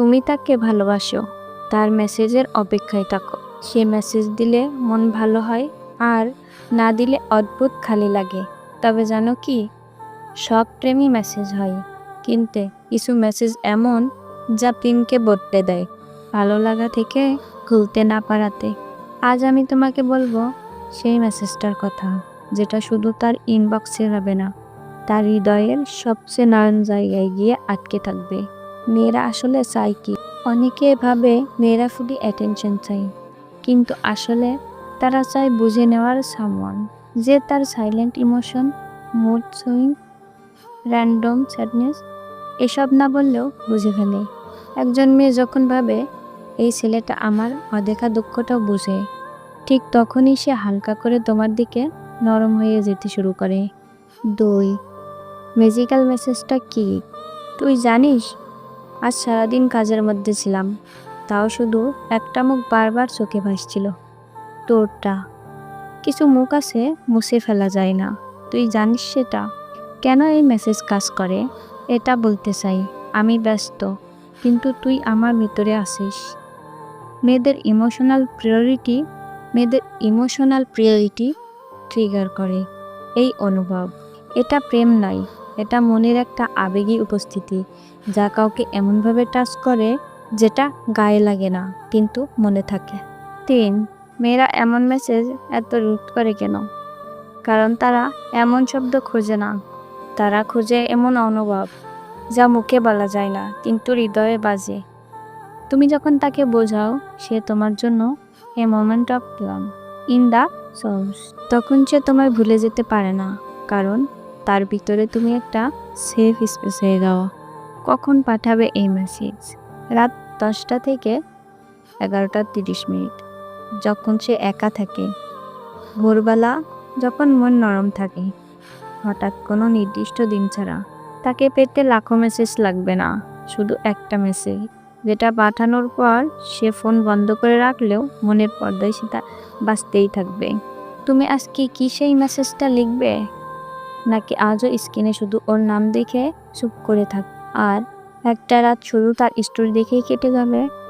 তুমি তাকে ভালোবাসো, তার মেসেজের অপেক্ষায় থাকো। সে মেসেজ দিলে মন ভালো হয় আর না দিলে অদ্ভুত খালি লাগে। তবে জানো কি? সব প্রেমই মেসেজ হয়। কিন্তু কিছু মেসেজ এমন যা প্রেমকে বদলে দেয়, ভালো লাগা থেকে খুলতে না পারাতে। আজ আমি তোমাকে বলব সেই মেসেজটার কথা, যেটা শুধু তার ইনবক্সে হবে না, তার হৃদয়ের সবচেয়ে নরম জায়গায় গিয়ে আটকে থাকবে। মেয়েরা আসলে চায় কি? অনেকে ভাবে মেয়েরা শুধু অ্যাটেনশন চাই কিন্তু আসলে তারা চায় বুঝে নেওয়ার সামওয়ান যে তার silent emotion mood swing random sadness এসব না বললেও বুঝে ফেলে। একজন মেয়ে যখন ভাবে, এই ছেলেটা আমার অদেখা দুঃখটাও বুঝে, ঠিক তখনই সে হালকা করে তোমার দিকে নরম হয়ে যেতে শুরু করে। দুই ম্যাজিক্যাল মেসেজটা কি? তুই জানিস আজ সারাদিন কাজের মধ্যে ছিলাম। তাও শুধু একটা মুখ বারবার চোখে ভাসছিল। তোরটা। কিছু মুখ আছে, মুছে ফেলা যায় না। তুই জানিস সেটা? কেন এই মেসেজ কাজ করে? এটা বলতে চাই। আমি ব্যস্ত, কিন্তু তুই আমার ভিতরে আসিস মেয়েদের ইমোশনাল প্রিয়রিটি মেয়েদের ইমোশনাল প্রিয়রিটি ট্রিগার করে। এই অনুভব। এটা প্রেম নয় এটা মনের একটা আবেগী উপস্থিতি, যা কাউকে এমনভাবে টাচ করে যেটা গায়ে লাগে না, কিন্তু মনে থাকে। তিন, মেয়েরা এমন মেসেজ এত রুট করে কেন? কারণ তারা এমন শব্দ খোঁজে না। তারা খোঁজে এমন অনুভব, যা মুখে বলা যায় না, কিন্তু হৃদয়ে বাজে। তুমি যখন তাকে বোঝাও, সে তোমার জন্য a moment of in the souls তখন সে তোমায় ভুলে যেতে পারে না, কারণ তার ভিতরে তুমি একটা সেফ স্পেস হয়ে যাও। কখন পাঠাবে এই মেসেজ রাত দশটা থেকে এগারোটা তিরিশ মিনিট। যখন সে একা থাকে। ভোরবেলা যখন মন নরম থাকে। হঠাৎ কোনো নির্দিষ্ট দিন ছাড়া। তাকে পেতে লাখো মেসেজ লাগবে না। শুধু একটা মেসেজ যেটা পাঠানোর পর সে ফোন বন্ধ করে রাখলেও মনের পর্দায় সেটা বাঁচতেই থাকবে। তুমি আজকে কি সেই মেসেজটা লিখবে? নাকি আজও স্ক্রিনে শুধু ওর নাম দেখে চুপ করে থাক। আর একটা রাত শুধু তার স্টোরি দেখেই কেটে যাবে।